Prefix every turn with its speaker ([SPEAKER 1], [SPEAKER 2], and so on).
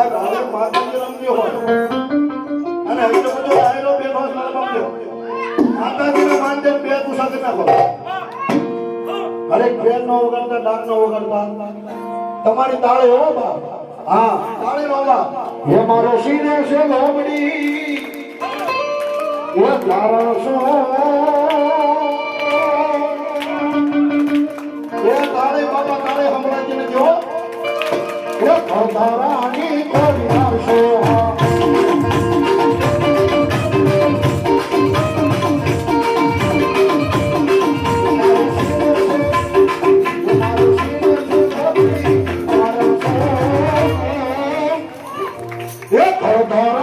[SPEAKER 1] આ ગાવે માતાજી રમ્યો હોય. અને હવે તો બધો આયેલો બે ભાસ રમ્યો માતાજીને માનજે બે તું સાથે ના કરો. હરેક બેન નો વગાડતા ડાક નો વગાડતા.
[SPEAKER 2] તમારી તાળે હો બાપ. હા તાળે નો બાપ. હે મારો સીને છે ગોમડી એ તારા સો એ તાળે બાપા તાળે હમણાં જેને જો એ તારા Eu tô